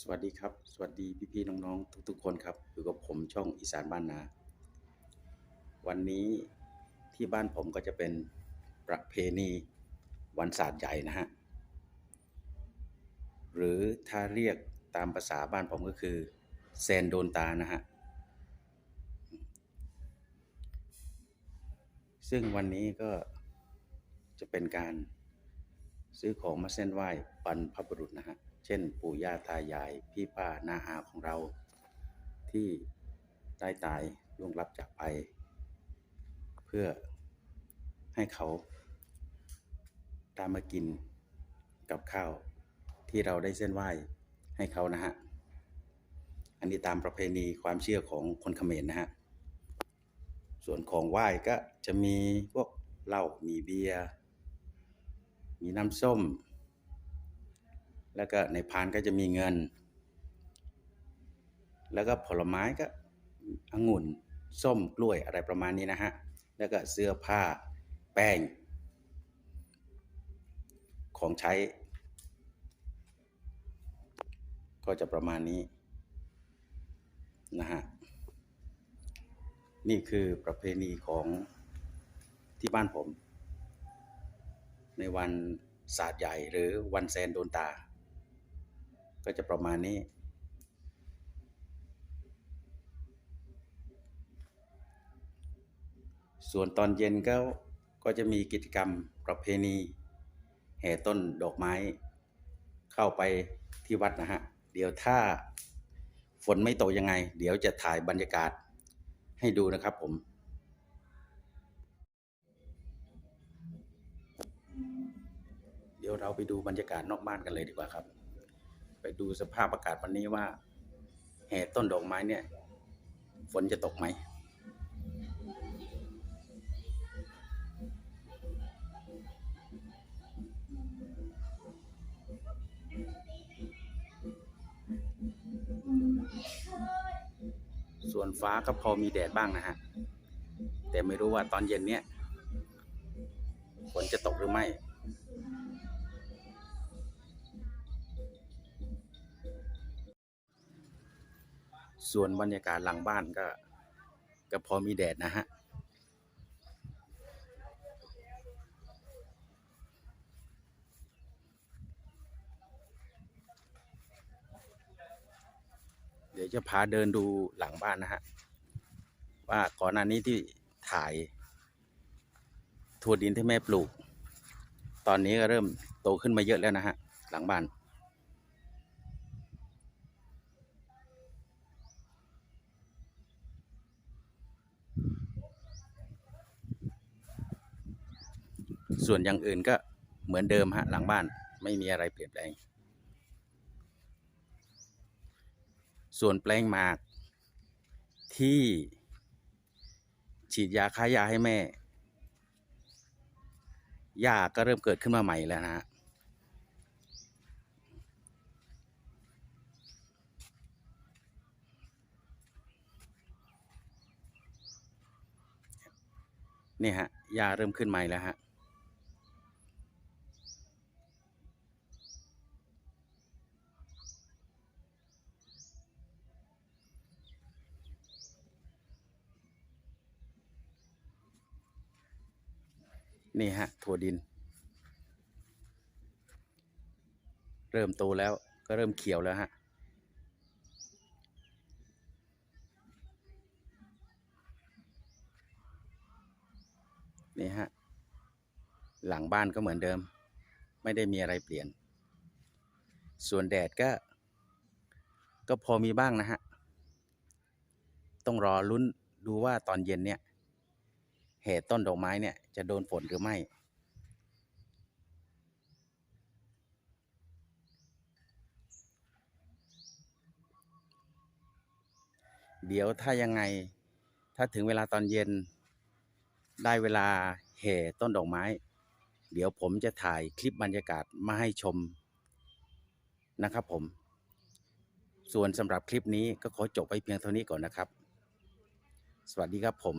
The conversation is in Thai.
สวัสดีครับ สวัสดีพี่ๆน้องๆ ทุกๆ คนครับอยู่กับผมช่องอีสานบ้านนา วันนี้ที่บ้านผมก็จะเป็นประเพณีวันศาสตร์ใหญ่นะฮะ หรือถ้าเรียกตามภาษาบ้านผมก็คือแซนโดนตานะฮะ ซึ่งวันนี้ก็จะเป็นการซื้อของมาเส้นไหว้บรรพบุรุษนะฮะ เช่นปู่ย่าตายาย พี่ป้าน้าอาของเรา ที่ได้ตายล่วงลับจากไป เพื่อให้เขาได้มากินกับข้าว ที่เราได้เส้นไหว้ให้เขานะฮะ อันนี้ตามประเพณีความเชื่อของคนเขมรนะฮะ ส่วนของไหว้ก็จะมีพวกเหล้ามีเบียร์มีน้ำส้ม แล้วก็ในพานก็จะมีเงิน แล้วก็ผลไม้ก็องุ่นส้มกล้วยอะไรประมาณนี้นะฮะ แล้วก็เสื้อผ้าแป้ง ของใช้ ก็จะประมาณนี้นะฮะ นี่คือประเพณีของที่บ้านผม ในวันศาสตร์ใหญ่หรือวันแซนโดนตา ก็จะประมาณนี้ ส่วนตอนเย็นก็ก็จะมีกิจกรรมประเพณี แห่ต้นดอกไม้ เข้าไปที่วัดนะฮะ เดี๋ยวถ้าฝนไม่ตกยังไง เดี๋ยวจะถ่ายบรรยากาศให้ดูนะครับผมเดี๋ยวเราไปดูบรรยากาศนอกบ้านกันเลยดีกว่าครับ ไปดูสภาพอากาศวันนี้ว่า แห่ต้นดอกไม้เนี่ย ฝนจะตกไหม ส่วนฟ้าก็พอมีแดดบ้างนะฮะ แต่ไม่รู้ว่าตอนเย็นเนี้ยฝนจะตกหรือไม่ ส่วนบรรยากาศหลังบ้านก็ก็พอมีแดดนะฮะเดี๋ยวจะพาเดินดูหลังบ้านนะฮะ ว่าก่อนหน้านี้ที่ถ่ายถั่วดินที่แม่ปลูก ตอนนี้ก็เริ่มโตขึ้นมาเยอะแล้วนะฮะ หลังบ้าน ส่วนอย่างอื่นก็เหมือนเดิมฮะหลังบ้านไม่มีอะไรเปลี่ยนแปลง ส่วนแปลงหมากที่ฉีดยาฆ่าหญ้าให้แม่หญ้าก็เริ่มเกิดขึ้นมาใหม่แล้วนะฮะนี่ฮะหญ้าเริ่มขึ้นใหม่แล้วฮะ นี่ฮะ ถั่วดิน เริ่มโตแล้วก็เริ่มเขียวแล้วฮะนี่ฮะ หลังบ้านก็เหมือนเดิม ไม่ได้มีอะไรเปลี่ยน ส่วนแดดก็ ก็พอมีบ้างนะฮะ ต้องรอลุ้นดูว่าตอนเย็นเนี่ย แห่ต้นดอกไม้เนี่ยจะโดนฝนหรือไม่ เดี๋ยวถ้ายังไงถ้าถึงเวลาตอนเย็น ได้เวลาแห่ต้นดอกไม้ เดี๋ยวผมจะถ่ายคลิปบรรยากาศมาให้ชมนะครับผม ส่วนสำหรับคลิปนี้ก็ขอจบไปเพียงเท่านี้ก่อนนะครับ สวัสดีครับผม